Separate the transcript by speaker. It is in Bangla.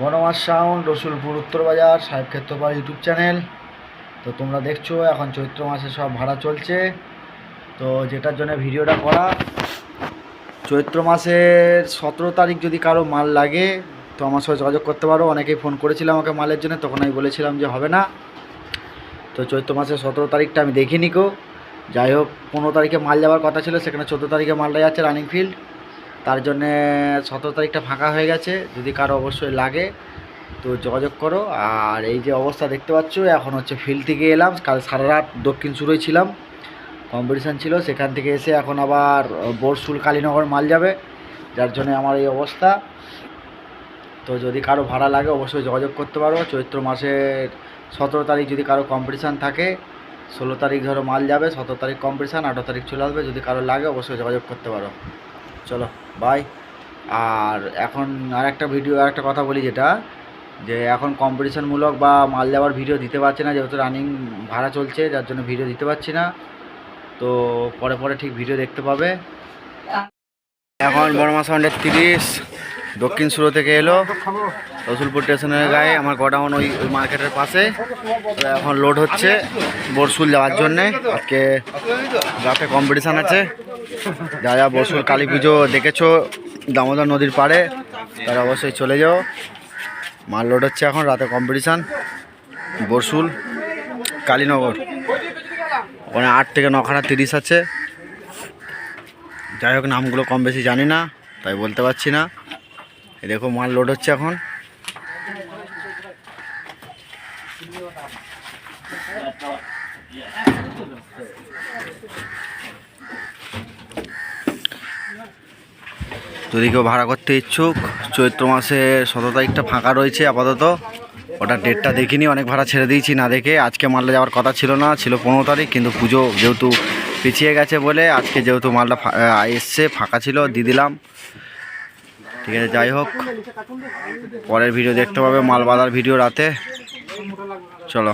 Speaker 1: বনমাস সাউন্ড, রসুলপুর উত্তর বাজার, সাহেব ক্ষেত্রপাড় ইউটিউব চ্যানেল। তো তোমরা দেখছ, এখন চৈত্র মাসে সব ভাড়া চলছে। তো যেটার জন্য ভিডিওটা করা, চৈত্র মাসের সতেরো তারিখ যদি কারও মাল লাগে, তো আমার সঙ্গে যোগাযোগ করতে পারো। অনেকেই ফোন করেছিল আমাকে মালের জন্য, তখন আমি বলেছিলাম যে হবে না। তো চৈত্র মাসের সতেরো তারিখটা আমি দেখিনি কো যাই হোক, পনেরো তারিখে মাল যাওয়ার কথা ছিল, সেখানে চোদ্দ তারিখে মালটা যাচ্ছে রানিং ফিল্ড। তার জন্যে সতেরো তারিখটা ফাঁকা হয়ে গেছে, যদি কারও অবশ্যই লাগে তো যোগাযোগ করো। আর এই যে অবস্থা দেখতে পাচ্ছ, এখন হচ্ছে ফিল্ড থেকে এলাম, কাল সারা রাত দক্ষিণ সুরই ছিলাম। কম্পিটিশান ছিল, সেখান থেকে এসে এখন আবার বরসুল কালীনগর মাল যাবে, যার জন্য আমার এই অবস্থা। তো যদি কারও ভাড়া লাগে, অবশ্যই যোগাযোগ করতে পারো। চৈত্র মাসের সতেরো তারিখ যদি কারও কম্পিটিশান থাকে, ষোলো তারিখ ধরো মাল যাবে, সতেরো তারিখ কম্পিটিশান আঠেরো তারিখ চলে আসবে। যদি কারও লাগে, অবশ্যই যোগাযোগ করতে পারো। চলো বাই আর এখন আর একটা ভিডিও আর একটা কথা বলি যেটা, যে এখন কম্পিটিশনমূলক বা মাল যাওয়ার ভিডিও দিতে পারছি না, যেহেতু রানিং ভাড়া চলছে, যার জন্য ভিডিও দিতে পারছি না। তো পরে পরে ঠিক ভিডিও দেখতে পাবে। এখন বর্মা সাউন্ডের তিরিশ, দক্ষিণ সুরো থেকে এলো, রসুলপুর স্টেশনের গায়ে, আমার গোডাউন ওই ওই মার্কেটের পাশে। এখন লোড হচ্ছে বরসুল যাওয়ার জন্যে। আজকে রাতে কম্পিটিশান আছে। যা যা বরসুল কালী পুজো দেখেছ, দামোদর নদীর পাড়ে, তারা অবশ্যই চলে যাও। মাল লোড হচ্ছে এখন, রাতে কম্পিটিশান বরসুল কালীনগর। ওখানে আট থেকে নখানা তিরিশ আছে। যাই হোক, নামগুলো কম বেশি জানি না, তাই বলতে পারছি না। এই দেখো, মাল লোড হচ্ছে এখন। যদি কেউ ভাড়া করতে ইচ্ছুক, চৈত্র মাসে সতেরো তারিখটা ফাঁকা রয়েছে আপাতত। ওটা ডেটটা দেখিনি, অনেক ভাড়া ছেড়ে দিয়েছি না দেখে। আজকে মালটা যাওয়ার কথা ছিল না, ছিল পনেরো তারিখ, কিন্তু পুজো যেহেতু পিছিয়ে গেছে বলে আজকে যেহেতু মালটা এসছে, ফাঁকা ছিল, দিয়ে দিলাম। ঠিক আছে, যাই হোক। পরের ভিডিও দেখতে পাবে মাল বাঁধার ভিডিও রাতে। চলো।